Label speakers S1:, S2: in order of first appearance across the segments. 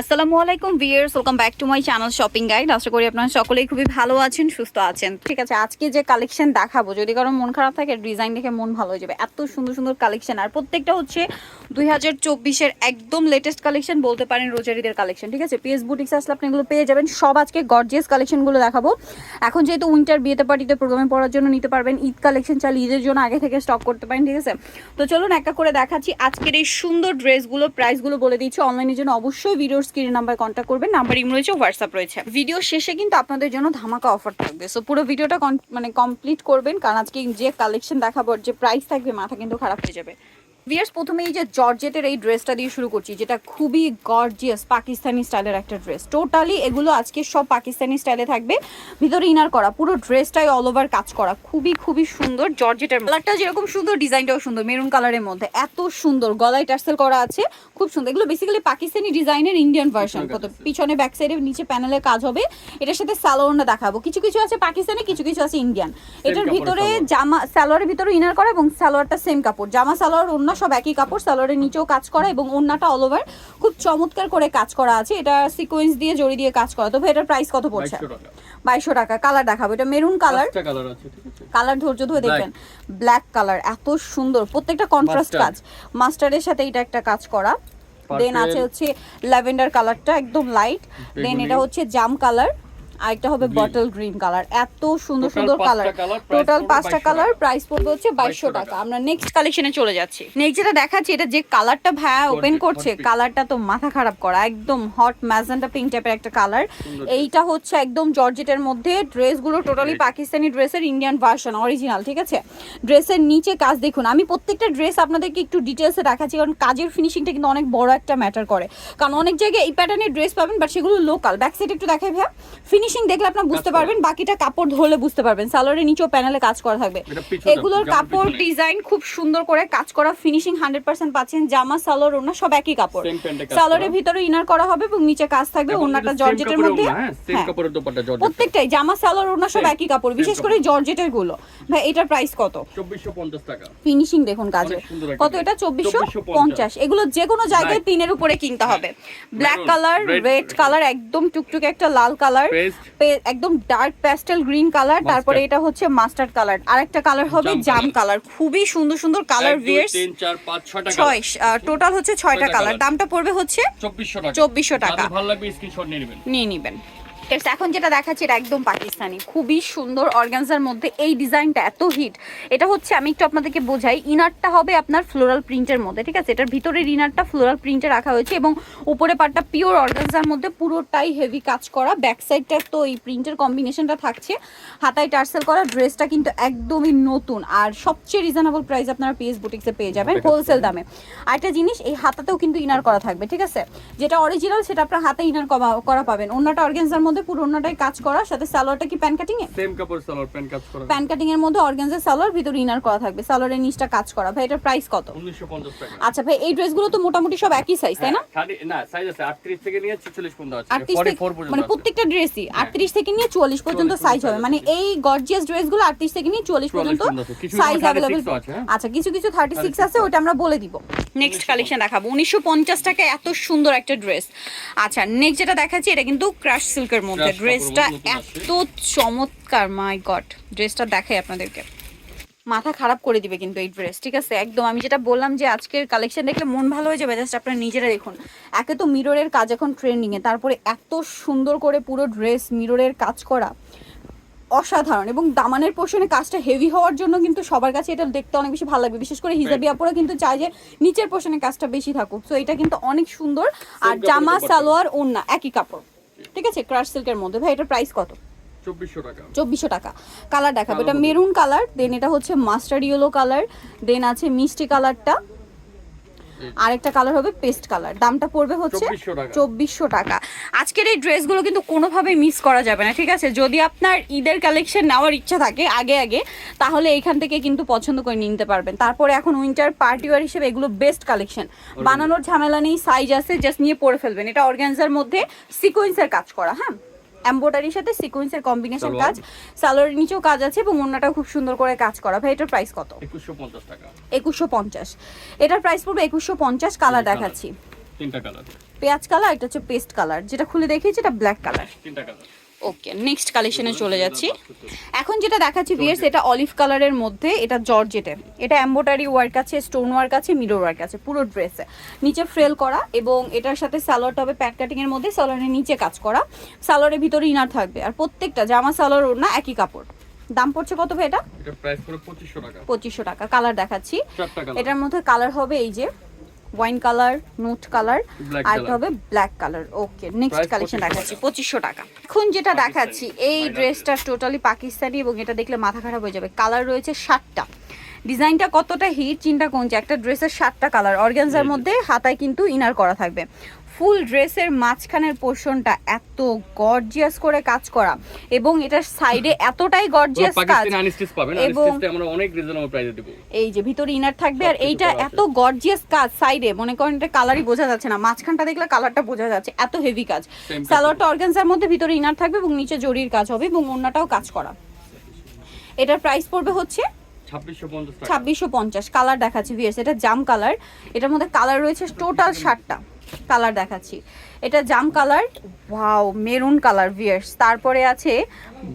S1: আসসালামু আলাইকুম viewers welcome back to my channel shopping guide. আশা করি আপনারা সকলেই খুবই ভালো আছেন, সুস্থ আছেন। ঠিক আছে, আজকে যে কালেকশন দেখাবো, যদি কারও মন খারাপ থাকে, ডিজাইন দেখে মন ভালো হয়ে যাবে। এত সুন্দর সুন্দর কালেকশন। আর প্রত্যেকটা হচ্ছে দুই হাজার চব্বিশের একদম লেটেস্ট কালেকশন, বলতে পারেন রোজারিদের কালেকশন। ঠিক আছে পিএস বুটিক্স আসলে আপনি এগুলো পেয়ে যাবেন। সব আজকে গর্জিয়াস কালেকশনগুলো দেখাবো। এখন যেহেতু উইন্টার বিয়েতে পার্টিতে প্রোগ্রামে পড়ার জন্য নিতে পারবেন। ঈদ কালেকশন চাল ঈদের জন্য আগে থেকে স্টক করতে পারেন, ঠিক আছে? তো চলুন একটা করে দেখাচ্ছি। আজকের এই সুন্দর ড্রেসগুলো প্রাইসগুলো বলে দিচ্ছি। অনলাইনের জন্য অবশ্যই ভিডিওর স্ক্রিন নাম্বার কন্ট্যাক্ট করবেন নাম্বার ইম রয়েছে হোয়াটসঅ্যাপ রয়েছে। ভিডিও শেষে কিন্তু আপনাদের জন্য ধামাকা অফার থাকবে। সো পুরো ভিডিওটা মানে কমপ্লিট করবেন, কারণ আজকে যে কালেকশন দেখাবো, যে প্রাইস থাকবে, মাথা কিন্তু খারাপ হয়ে যাবে। ভিয়ার্স প্রথমে এই যে জর্জেটের এই ড্রেসটা দিয়ে শুরু করছি, যেটা খুবই গর্জিয়াস পাকিস্তানি স্টাইলের একটা ড্রেস টোটালি এগুলো আজকে সব পাকিস্তানি স্টাইলে থাকবে। ভিতরে ইনার করা, পুরো ড্রেসটাই অল ওভার কাজ করা। খুবই খুবই সুন্দর জর্জেটের কালারটা যেরকম সুন্দর ডিজাইনটাও সুন্দর মেরুন কালারের মধ্যে। এত সুন্দর, গলায় টার্সেল করা আছে। খুব সুন্দর। এগুলো বেসিক্যালি পাকিস্তানি ডিজাইনের ইন্ডিয়ান ভার্সন কত পিছনে ব্যাক সাইডে নিচে প্যানেলের কাজ হবে। এটার সাথে স্যালোয়ারটা দেখাবো। কিছু কিছু আছে পাকিস্তানি কিছু কিছু আছে ইন্ডিয়ান এটার ভিতরে জামা সালোয়ারের ভিতরে ইনার করা এবং সালোয়ারটা সেম কাপড়। জামা সালোয়ার ওন্না সব একই কাপড়। সালোয়ারের নিচেও কাজ করা এবং ওন্নাটা অল ওভার খুব চমৎকার করে কাজ করা আছে। এটা সিকোয়েন্স দিয়ে জড়ি দিয়ে কাজ করা। তবে এটার প্রাইস কত পড়ছে?
S2: 2200 টাকা।
S1: বাইশশো টাকা। কালার দেখাবো। এটা মেরুন কালার
S2: কালার আছে ঠিক আছে।
S1: কালার ধৈর্য ধরে. দেখবেন। ব্ল্যাক কালার এত সুন্দর। প্রত্যেকটা কন্ট্রাস্ট কাজ। মাস্টারের সাথে এটা একটা কাজ করা। দেন আছে হচ্ছে ল্যাভেন্ডার কালারটা একদম লাইট দেন এটা হচ্ছে জাম কালার আরেকটা হবে. বটল গ্রিন কালার এত সুন্দর সুন্দর কালার টোটাল পাঁচটা কালার প্রাইস পড়বে হচ্ছে বাইশশো টাকা। আমরা নেক্সট কালেকশনে চলে যাচ্ছি। নেক্সট যেটা দেখাচ্ছি এটা যে কালারটা ভাইয়া ওপেন করছে কালারটা তো মাথা খারাপ করা একদম হট ম্যাজেন্টা পিঙ্ক টাইপের একটা কালার এইটা হচ্ছে একদম জর্জেটের মধ্যে ড্রেসগুলো টোটালি পাকিস্তানি ড্রেসের ইন্ডিয়ান ভার্সন অরিজিনাল ঠিক আছে? ড্রেসের নিচে কাজ দেখুন আমি প্রত্যেকটা ড্রেস আপনাদেরকে একটু ডিটেলসে দেখাচ্ছি কারণ কাজের ফিনিশিংটা কিন্তু অনেক বড় একটা ম্যাটার করে। কারণ অনেক জায়গায় এই প্যাটার্নের ড্রেস পাবেন বাট সেগুলো লোকাল ব্যাক সাইড একটু দেখাই ভাইয়া। ফিনিশিং দেখলে আপনার বুঝতে পারবেন বাকিটা কাপড় ধরলে বুঝতে পারবেন। সালোয়ারের নিচেও প্যানেলে কাজ করা থাকবে। এগুলোর কাপড় ডিজাইন খুব সুন্দর করে কাজ করা ফিনিশিং হান্ড্রেড পার্সেন্ট পাচ্ছেন জামা সালোয়ার ওনা সব একই কাপড়। সালোয়ারের ভিতরে ইনার করা হবে এবং নিচে কাজ থাকবে ওনাটা জর্জেটের মধ্যে।
S2: হ্যাঁ
S1: হ্যাঁ। প্রত্যেকটাই জামা সালোয়ার ওনা সব একই কাপড় বিশেষ করে। জর্জেটেরগুলো। ভাই এটার প্রাইস কত?
S2: 2450 টাকা।
S1: ফিনিশিং দেখুন কাজে কত এটা? চব্বিশশো পঞ্চাশ। এগুলো যে কোনো জায়গায় তিনের উপরে কিনতে হবে। ব্ল্যাক কালার রেড কালার একদম টুকটুকে একটা লাল কালার একদম ডার্ক প্যাস্টেল গ্রিন কালার তারপরে এটা হচ্ছে মাস্টার্ড কালার আরেকটা কালার হবে
S2: জাম
S1: কালার খুবই সুন্দর সুন্দর কালার ভিয়ার্স
S2: তিন, চার, পাঁচ, ছয়টা
S1: ছয় টোটাল হচ্ছে ছয়টা কালার দামটা পড়বে হচ্ছে
S2: 2400 টাকা।
S1: 2400 টাকা।
S2: ভালো লাগবে স্ক্রিনশট নিয়ে নেবেন।
S1: নিবেন এখন যেটা দেখাচ্ছি এটা একদম পাকিস্তানি। খুবই সুন্দর অর্গানজার মধ্যে এই ডিজাইনটা এত হিট। এটা হচ্ছে আমি একটু আপনাদেরকে বোঝাই ইনারটা হবে আপনার ফ্লোরাল প্রিন্টের মধ্যে ঠিক আছে? এটার ভিতরের ইনারটা ফ্লোরাল প্রিন্টে রাখা হয়েছে এবং উপরে পাটটা পিওর অর্গানজার মধ্যে পুরোটাই হেভি কাজ করা। ব্যাক সাইডটা তো এই প্রিন্টের কম্বিনেশনটা থাকছে। হাতায় টার্সেল করা ড্রেসটা কিন্তু একদমই নতুন। আর সবচেয়ে রিজনেবল প্রাইস আপনারা পিএস বুটিক্সে পেয়ে যাবেন হোলসেল দামে। আরেকটা জিনিস এই হাতাতেও কিন্তু ইনার করা থাকবে ঠিক আছে? যেটা অরিজিনাল সেটা আপনার হাতে ইনার করা পাবেন। অন্যটা অর্গানজার মধ্যে পুরো অন্যটাই কাজ করা সাথে সালোয়ারটা কি প্যান কাটিং এ
S2: সেম কাপড় সালোয়ার প্যান্ট কাজ করা।
S1: প্যান কাটিং এর মধ্যে অর্গানজার সালোয়ার ভিতরে ইনার করা থাকবে। সালোয়ারের নিচটা কাজ করা। ভাই এটার প্রাইস কত?
S2: 1950 টাকা।
S1: আচ্ছা ভাই এই ড্রেসগুলো তো মোটামুটি সব একই সাইজ তাই না?
S2: হ্যাঁ, খালি না সাইজ আছে। 38 থেকে নিয়ে 46 পর্যন্ত আছে। 44 পর্যন্ত
S1: মানে প্রত্যেকটা ড্রেসই আটত্রিশ থেকে নিয়ে চুয়াল্লিশ পর্যন্ত সাইজ হবে। মানে এই গর্জিয়াস ড্রেসগুলো আটত্রিশ থেকে নিয়ে চুয়াল্লিশ
S2: 44
S1: পর্যন্ত সাইজ
S2: 36 হ্যাঁ।
S1: আচ্ছা কিছু কিছু থার্টি সিক্স আছে ওটা আমরা বলে দিব। নেক্সট কালেকশন দেখাবো। উনিশশো পঞ্চাশ টাকায় এত সুন্দর একটা ড্রেস আচ্ছা নেক্সট যেটা দেখাচ্ছি এটা কিন্তু ক্রাশ সিল্কের মধ্যে। ড্রেসটা এত চমৎকার মাই গড ড্রেসটা দেখাই আপনাদেরকে। মাথা খারাপ করে দিবে কিন্তু এই ড্রেস ঠিক আছে? একদম আমি যেটা বললাম যে আজকের কালেকশন দেখলে মন ভালো হয়ে যাবে জাস্ট আপনারা নিজেরা দেখুন। একে তো মিররের কাজ এখন ট্রেন্ডিং এ তারপরে এত সুন্দর করে পুরো ড্রেস মিররের কাজ করা অসাধারণ। এবং দামানের পোর্শনে কাজটা হেভি হওয়ার জন্য কিন্তু সবার কাছে এটা দেখতে অনেক বেশি ভালো লাগবে। বিশেষ করে হিজাবি আপুরা কিন্তু চায় যে নিচের পোর্শনে কাজটা বেশি থাকুক। তো এটা কিন্তু অনেক সুন্দর। আর জামা সালোয়ার ওন্না একই কাপড়। ঠিক আছে? ক্রাশ সিল্কের মধ্যে। ভাই এটার প্রাইস কত?
S2: 2400 টাকা।
S1: চব্বিশশো টাকা। কালার দেখাবো। এটা মেরুন কালার দেন এটা হচ্ছে মাস্টার ইয়েলো কালার দেন আছে মিষ্টি কালারটা আরেকটা কালার হবে পেস্ট কালার দামটা পড়বে হচ্ছে চব্বিশশো টাকা। আজকের এই ড্রেসগুলো কিন্তু কোনোভাবেই মিস করা যাবে না ঠিক আছে? যদি আপনার ঈদের কালেকশন নেওয়ার ইচ্ছা থাকে আগে আগে তাহলে এইখান থেকে কিন্তু পছন্দ করে নিতে পারবেন। তারপরে এখন উইন্টার পার্টি ওয়ার হিসেবে এগুলো বেস্ট কালেকশন বানানোর ঝামেলা নেই সাইজ আছে জাস্ট নিয়ে পরে ফেলবেন। এটা অর্গানজার মধ্যে সিকোয়েন্সের কাজ করা হ্যাঁ? এমব্রয়ডারির সাথে সিকোয়েন্সের কম্বিনেশন কাজ সালোয়ারের নিচেও কাজ আছে এবং অন্যটাও খুব সুন্দর করে কাজ করা। ভাই এটার প্রাইস কত?
S2: 2150 টাকা।
S1: একুশশো পঞ্চাশ। এটার প্রাইস পড়বে একুশশো পঞ্চাশ কালার দেখাচ্ছি।
S2: তিনটা কালার
S1: পেঁয়াজ কালার এটা হচ্ছে পেস্ট কালার যেটা খুলে দেখিয়েছি এটা ব্ল্যাক কালার
S2: তিনটা কালার
S1: ওকে নেক্সট কালেকশনে চলে যাচ্ছি। এখন যেটা দেখাচ্ছি ভিয়ার্স এটা অলিভ কালারের মধ্যে এটা জর্জেটে এটা এম্বোটারি ওয়ার্ক আছে স্টোন ওয়ার্ক আছে মিরর ওয়ার্ক আছে পুরো ড্রেসে নিচে ফ্রেল করা এবং এটার সাথে সালোয়ারটা হবে প্যাট কাটিংয়ের মধ্যে সালোয়ারের নিচে কাজ করা। সালোয়ারের ভিতরে ইনার থাকবে। আর প্রত্যেকটা জামা সালোয়ার ওড়না একই কাপড়। দাম পড়ছে কত ভাই এটা?
S2: টাকা।
S1: পঁচিশশো টাকা। কালার দেখাচ্ছি। এটার মধ্যে কালার হবে এই যে ওয়াইন কালার নোট কালার আর
S2: একটা
S1: হবে black colour okay next collection দেখাচ্ছি পঁচিশশো টাকা। এখন যেটা দেখাচ্ছি এই ড্রেসটা টোটালি পাকিস্তানি এবং এটা দেখলে মাথা খারাপ হয়ে যাবে। কালার রয়েছে সাতটা। ডিজাইনটা কতটা হিট চিন্তা করছে একটা ড্রেসের সাতটা কালার
S2: জি।
S1: মধ্যে হাতায় কিন্তু ইনার করা থাকবে। ফুল ড্রেসের মাঝখানের পোর্শনটা এত গর্জিয়াস করে কাজ করা এবং এটার সাইডে এতটাই গর্জিয়াস কাজ এবং-
S2: আমরা অনেক রিজনেবল প্রাইসে দেব।
S1: এই যে ভিতরে ইনার থাকবে আর এইটা এত গর্জিয়াস কাজ সাইডে মনে করেন এটা কালারই বোঝা যাচ্ছে না। মাঝখানটা দেখলে কালারটা বোঝা যাচ্ছে। এত হেভি কাজ। সালোয়ারটা অর্গানজার মধ্যে ভিতরে ইনার থাকবে এবং নিচে জরির কাজ হবে এবং অন্যটাও কাজ করা। এটার প্রাইস পড়বে হচ্ছে
S2: ছাব্বিশশো পঞ্চাশ টাকা।
S1: ছাব্বিশশো পঞ্চাশ। কালার দেখাচ্ছি ভিএস এটা জাম কালার এটার মধ্যে কালার রয়েছে টোটাল ষাটটা। কালার দেখাচ্ছি। এটা জাম colour wow maroon colour viewers. তারপরে আছে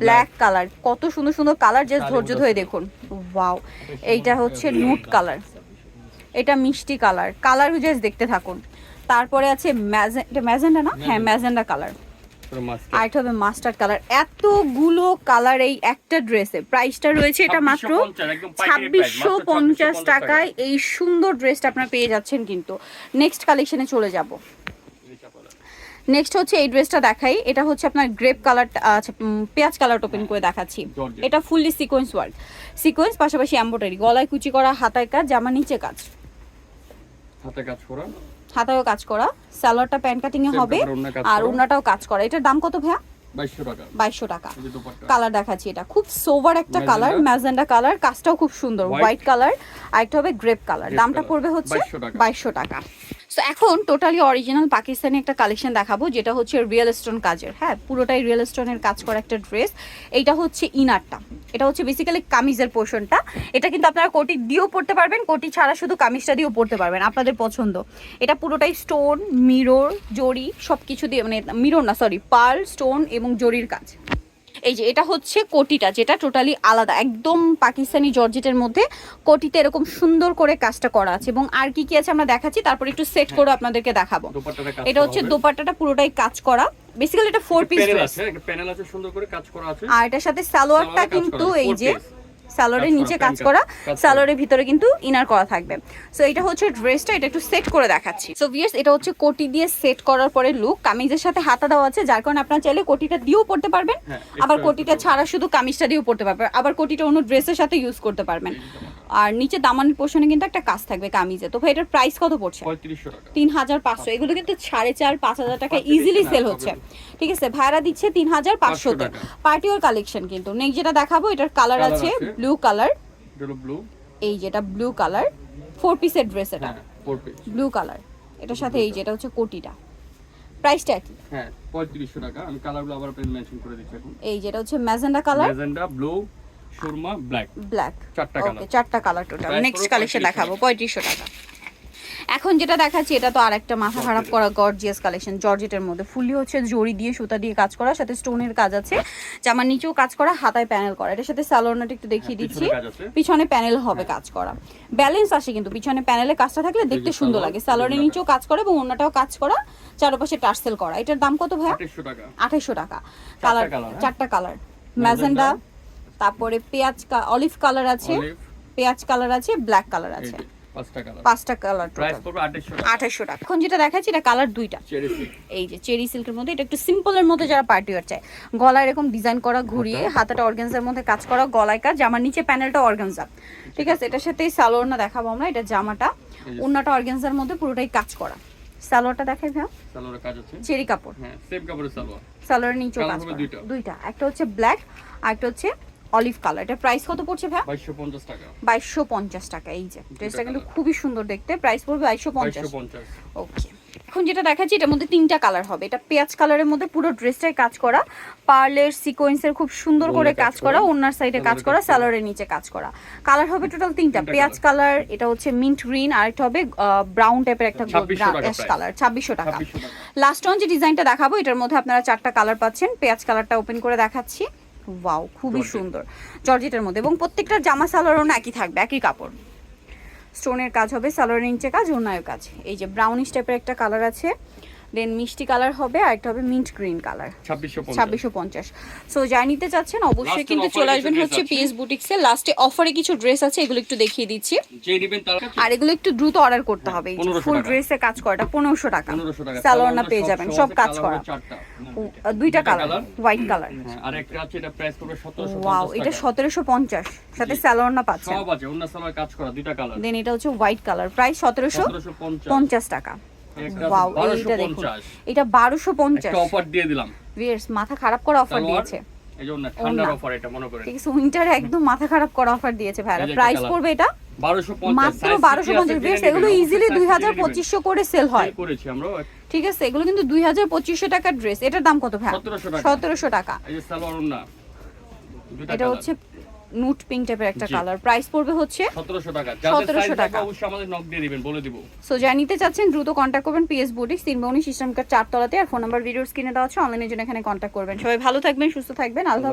S1: ব্ল্যাক কালার। কত সুন্দর সুন্দর কালার যে ধৈর্য ধরে দেখুন। ওয়াও এইটা হচ্ছে নুট কালার। এটা মিষ্টি কালার। কালার জাস্ট দেখতে থাকুন। তারপরে আছে ম্যাজেন্ডা না? হ্যাঁ ম্যাজেন্ডা কালার।
S2: পুরো মাস্টার
S1: আর এটা হবে মাস্টার্ড কালার এতগুলো কালার এই একটা ড্রেসে প্রাইসটা রয়েছে এটা মাত্র
S2: 2650 একদম পাইকারি price,
S1: ছাব্বিশশো পঞ্চাশ টাকায় এই সুন্দর ড্রেসটা আপনারা পেয়ে যাচ্ছেন কিন্তু। নেক্সট কালেকশনে চলে যাব। নেক্সট হচ্ছে এই ড্রেসটা দেখাই। এটা হচ্ছে আপনার গ্রেপ কালার আচ্ছা পেঁয়াজ কালার ওপেন করে দেখাচ্ছি। এটা ফুললি সিকোয়েন্স ওয়ার্ক সিকোয়েন্স পাশাপাশি এম্বোটারি গলায় কুচি করা হাতায় কাজ জামা নিচে কাজ।
S2: হাতে কাজ করা।
S1: হাতায়ও কাজ করা সালোয়ারটা প্যান্ট কাটিং এ হবে আর। ওড়নাটাও কাজ করা। এটার দাম কত ভাইয়া?
S2: বাইশশো টাকা।
S1: কালার দেখাচ্ছি এটা। খুব সোভার একটা কালার ম্যাজেন্ডা কালার কাজটাও খুব সুন্দর। হোয়াইট কালার আর একটা হবে গ্রেপ কালার দামটা পড়বে হচ্ছে বাইশশো টাকা। তো এখন টোটালি অরিজিনাল পাকিস্তানি একটা কালেকশন দেখাবো, যেটা হচ্ছে রিয়েল স্টোন কাজের। হ্যাঁ পুরোটাই রিয়েল স্টোনের কাজ করা একটা ড্রেস এইটা হচ্ছে ইনারটা। এটা হচ্ছে বেসিক্যালি কামিজের পোর্শনটা এটা কিন্তু আপনারা কোটি দিয়েও পড়তে পারবেন, কোটি ছাড়া শুধু কামিজটা দিয়েও পড়তে পারবেন, আপনাদের পছন্দ। এটা পুরোটাই স্টোন মিরর জরি সব কিছু দিয়ে মানে মিরর না সরি পার্ল স্টোন এবং জরির কাজ। এই যে এটা হচ্ছে কোটিটা যেটা টোটালি আলাদা। একদম পাকিস্তানি জর্জেটের মধ্যে কোটিতে এরকম সুন্দর করে কাজটা করা আছে। এবং আর কি কি আছে আমরা দেখাচ্ছি তারপর একটু সেট করে আপনাদেরকে দেখাবো। এটা হচ্ছে। দোপাট্টাটা পুরোটাই কাজ করা। বেসিক্যালি এটা ফোর পিস
S2: প্যানেল আছে সুন্দর করে কাজ করা আছে।
S1: আর এটার সাথে সালোয়ারটা কিন্তু এই যে সালোয়ারের নিচে কাজ করা সালোয়ারের ভিতরে কিন্তু ইনার করা থাকবে। সো এটা হচ্ছে ড্রেসটা এটা একটু সেট করে দেখাচ্ছি। সো ভিয়ার্স এটা হচ্ছে কোটি দিয়ে সেট করার পরে লুক কামিজের সাথে হাতা দেওয়া আছে যার কারণে আপনার চাইলে কোটিটা দিয়েও পড়তে পারবেন
S2: হ্যাঁ,
S1: আবার কোটিটা ছাড়া শুধু কামিজটা দিয়েও পড়তে পারবেন আবার কোটিটা অন্য ড্রেসের সাথে ইউজ করতে পারবেন। আর নিচে দামানের পোর্শনে কিন্তু একটা কাজ থাকবে কামিজে। তো ভাই এটার প্রাইস কত পড়ছে? তিন হাজার পাঁচশো। এগুলো কিন্তু সাড়ে চার পাঁচ হাজার টাকা ইজিলি সেল হচ্ছে। ঠিক আছে ভাড়া দিচ্ছে তিন হাজার পাঁচশোতে
S2: টাকা।
S1: পার্টি ওর কালেকশন কিন্তু। নেক্সট যেটা দেখাবো এটার কালার আছে। ব্লু কালার
S2: এটা ব্লু
S1: এই যেটা ব্লু কালার ফোর পিসের ড্রেস এটা।
S2: হ্যাঁ
S1: ব্লু কালার এটার সাথে এই যেটা হচ্ছে কোটিটা। প্রাইসটা কি?
S2: হ্যাঁ পঁয়ত্রিশশো টাকা। আমি কালারগুলো আবার মেনশন করে দিচ্ছি এখন।
S1: এই যেটা হচ্ছে ম্যাজেন্ডা কালার
S2: ম্যাজেন্ডা ব্লু সুরমা ব্ল্যাক।
S1: ব্ল্যাক।
S2: চারটা কালার।
S1: চারটা কালার টোটাল নেক্সট কালেকশন দেখাবো পঁয়ত্রিশশো টাকা। এখন যেটা দেখাচ্ছি এটা তো আর একটা মাথা খারাপ করা গর্জিয়াস কালেকশন জর্জেটের মধ্যে। ফুললি হচ্ছে জড়ি দিয়ে সুতা দিয়ে কাজ করা সাথে স্টোনের কাজ আছে। জামার নিচেও কাজ করা হাতায় প্যানেল করা। এটার সাথে স্যালোনাটা একটু দেখিয়ে
S2: হ্যাঁ,
S1: দিচ্ছি।
S2: পিছনে
S1: প্যানেল হবে কাজ করা। ব্যালেন্স আসে কিন্তু পিছনে প্যানেলে কাজটা থাকলে দেখতে সুন্দর লাগে। স্যালোনের নিচেও কাজ করা এবং অন্যটাও কাজ করা চারপাশে টার্সেল করা। এটার দাম কত ভাইয়া?
S2: আঠাশশো টাকা।
S1: টাকা। কালার
S2: হ্যাঁ?
S1: চারটা কালার ম্যাজেন্ডা তারপরে পেঁয়াজ অলিভ কালার আছে পেঁয়াজ কালার আছে ব্ল্যাক কালার আছে।
S2: পাঁচটা কালার আঠাশশো টাকা।
S1: এখন যেটা দেখাচ্ছি এটা কালার দুইটা। এই যে চেরি সিল্কের মধ্যে এটা একটু সিম্পলের মধ্যে যারা পার্টি ওয়ার চায়। গলায় এরকম ডিজাইন করা ঘুরিয়ে হাতাটা অর্গানজার মধ্যে কাজ করা গলায় কাজ জামার নিচে প্যানেলটা অর্গানজা ঠিক আছে এটার সাথে সালোয়ার দেখাবো আমরা এটা জামাটা। অন্যটা মধ্যে পুরোটাই কাজ করা। সালোয়ারটা দেখাই ভাই
S2: সালোয়ারের কাজ আছে।
S1: চেরি কাপড়।
S2: হ্যাঁ সেম কাপড়ের সালোয়ার।
S1: সালোয়ারের নিচেও কাজ
S2: দুইটা।
S1: দুইটা। একটা হচ্ছে ব্ল্যাক আর একটা হচ্ছে অলিভ কালার। এটা প্রাইস কত পড়ছে ভাই
S2: বাইশশো পঞ্চাশ টাকা।
S1: বাইশশো পঞ্চাশ টাকা এই যে। ড্রেসটা কিন্তু। খুবই সুন্দর দেখতে প্রাইস পড়বে বাইশশো পঞ্চাশ।
S2: বাইশশো পঞ্চাশ।
S1: ওকে এখন যেটা দেখাচ্ছি এটার মধ্যে তিনটা কালার হবে। এটা পেঁয়াজ কালারের মধ্যে পুরো ড্রেসটাই কাজ করা। পার্লের সিকোয়েন্সের খুব সুন্দর করে কাজ করা ওনার সাইডে কাজ করা স্যালোয়ারের নিচে কাজ করা। কালার হবে টোটাল তিনটা পেঁয়াজ কালার এটা হচ্ছে মিন্ট গ্রিন আর একটা হবে ব্রাউন টাইপের একটা
S2: 2600 টাকা
S1: অ্যাশ কালার ছাব্বিশশো টাকা।
S2: 2600 টাকা।
S1: লাস্ট অন যে ডিজাইনটা দেখাবো এটার মধ্যে আপনারা চারটা কালার পাচ্ছেন। পেঁয়াজ কালারটা ওপেন করে দেখাচ্ছি। ওয়াও খুবই সুন্দর। জর্জেটের মধ্যে এবং প্রত্যেকটা জামা সালোয়ারও না একই থাকবে একই কাপড়। স্টোনের কাজ হবে সালোয়ারের নিচে কাজ ওনার কাজ। এই যে ব্রাউনিশ টাইপের একটা কালার আছে। দেন মিষ্টি কালার হবে আর একটা হবে মিন্ট গ্রিন কালার ছাব্বিশশো পঞ্চাশ। সো যাই নিতে চাচ্ছেন অবশ্যই কিন্তু চলে আসবেন হচ্ছে। পিএস বুটিক্সে লাস্টে অফারে কিছু ড্রেস আছে এগুলো একটু দেখিয়ে দিচ্ছি। আর এগুলো একটু দ্রুত অর্ডার করতে হবে।
S2: 1500
S1: ফুল। ড্রেসে কাজ করাটা পনেরোশো টাকা।
S2: 1500 টাকা।
S1: স্যালোয়ার না পেয়ে যাবেন সব কাজ করা। দুইটা কালার হোয়াইট কালার
S2: হ্যাঁ আর একটা আছে এটা প্রাইস পড়বে 1750
S1: ওয়াও এটা সতেরোশো পঞ্চাশ। সাথে স্যালোয়ার না পাচ্ছেন।
S2: সব আছে অন্য কাজ করা দুইটা কালার
S1: দেন এটা হচ্ছে হোয়াইট কালার প্রাইস সতেরোশো
S2: 1750
S1: পঞ্চাশ টাকা। ওয়াও এইটা দেখুন। এটা বারোশো পঞ্চাশ।
S2: একটা অফার দিয়ে দিলাম।
S1: মাথা খারাপ করা অফার দিয়েছে।
S2: এই ঠান্ডার অফার এটা মনে করেন।
S1: ঠিক আছে উইন্টারে একদম মাথা খারাপ করা অফার দিয়েছে ভাইরা। প্রাইস পড়বে এটা? মাত্র বারোশো পঞ্চাশ।
S2: জেনে
S1: এগুলো ইজিলি দুই হাজার পঁচিশশো করে সেল হয়। ঠিক আছে এগুলো কিন্তু দুই হাজার পঁচিশশো টাকার ড্রেস এটার দাম কত ভাই সতেরোশো টাকা। এটা হচ্ছে নুট পিঙ্ক টাইপের একটা কালার প্রাইস পড়বে হচ্ছে
S2: 1700 টাকা। যাদের
S1: 1700 টাকা।
S2: অবশ্যই আমাদের নক দিয়ে দিবেন বলে দিব।
S1: সো যা নিতে চাচ্ছেন দ্রুত কন্ট্যাক্ট করবেন পিএস বুটিক্স তিনবনি সিস্টেম কার চারতলাতে। আর ফোন নাম্বার ভিডিওর স্ক্রিনে দেওয়া আছে অনলাইনের জন্য এখানে কন্ট্যাক্ট করবেন। সবাই ভালো থাকবেন সুস্থ থাকবেন। আল্লাহ